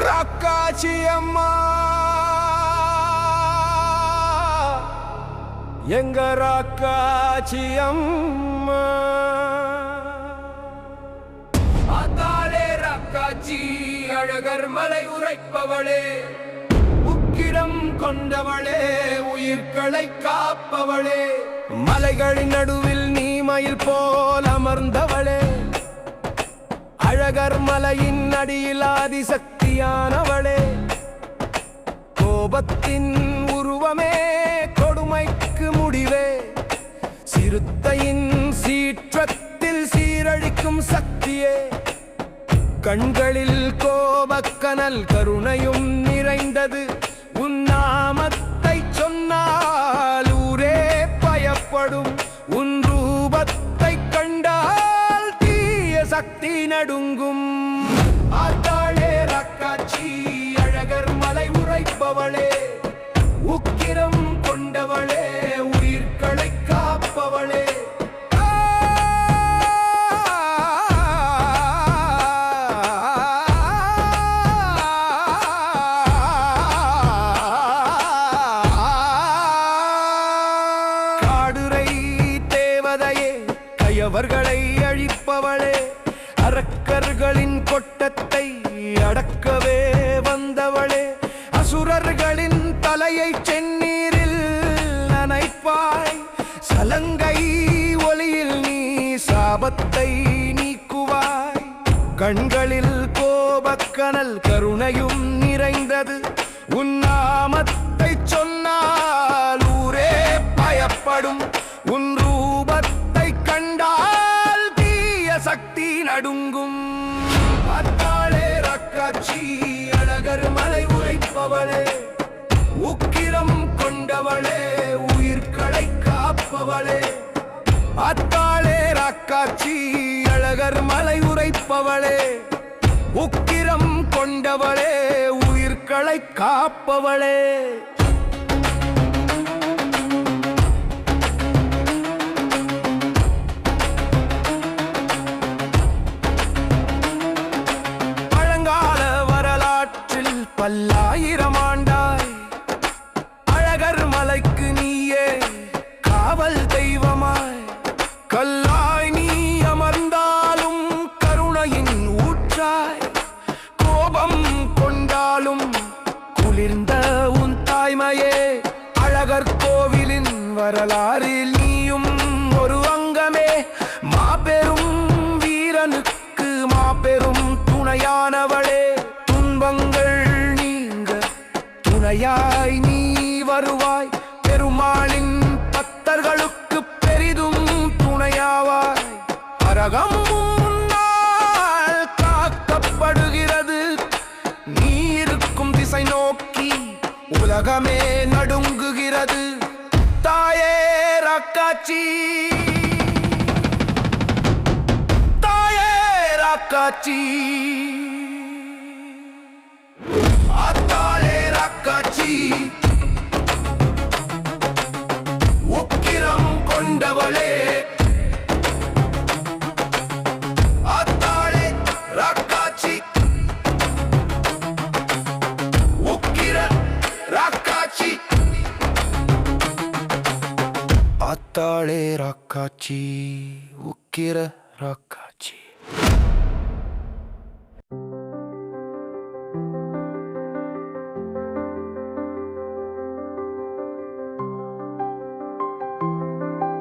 ராக்காச்சி அம்மா. எங்க ராக்காச்சி அம்மா? ஆத்தாளே ராக்காச்சி அழகர் மலை உரைப்பவளே. உக்கிரம் கொண்டவளே உயிர்களை காப்பவளே. மலைகளின் நடுவில் நீமயில் போல் அமர்ந்தவளே. அழகர் மலையின் அடியில் ஆதிசக்தியானவளே. கோபத்தின் உருவமே கொடுமைக்கு முடிவே. சிறுத்தையின் சீற்றத்தில் சீரழிக்கும் சக்தியே. கண்களில் கோபக்கனல் கருணையும் நிறைந்தது. சக்தி நடுங்கும். ஆத்தாளே ரக்காச்சி அழகர் மலை உரைப்பவளே. உக்கிரம் கொண்டவளே உயிர்களை காப்பவளே. காடுரை அரக்கர்களின் கொட்டத்தை அடக்கவே வந்தவளே அசுரர்களின் தலையை செந்நீரில் நனைப்பாய் சலங்கை ஒளியில் நீ சாபத்தை நீக்குவாய். கண்களில் கோபக்கனல் கருணையும் நிறைந்தது உன் சக்தி நடுங்கும். அத்தாளே ரக்காட்சி அழகர் மலை உரைப்பவளே. உக்கிரம் கொண்டவளே உயிர்களை காப்பவளே. அத்தாளே ரக்காட்சி அழகர் மலை உரைப்பவளே. உக்கிரம் கொண்டவளே உயிர்களை காப்பவளே. பல்லாயிரம் ஆண்டாய். அழகர் மலைக்கு நீயே காவல் தெய்வமாய். கல்லாய் நீ அமர்ந்தாலும் கருணையின் ஊற்றாய். கோபம் கொண்டாலும் குளிர்ந்த உன் தாய்மையே அழகர் கோவிலின் வரலாறில் துணையாய் நீ வருவாய். பெருமாளின் பக்தர்களுக்கு பெரிதும் துணையாவாய். அரகம் காக்கப்படுகிறது. நீ இருக்கும் திசை நோக்கி உலகமே நடுங்குகிறது. தாயே ராக்காச்சி. தாயே ராக்காச்சி. உக்கிரம் கொண்டவளே. ஆத்தாளே ராக்காச்சி. உக்கிர ராக்காச்சி. ஆத்தாளே ராக்காச்சி. உக்கிர ராக்காச்சி.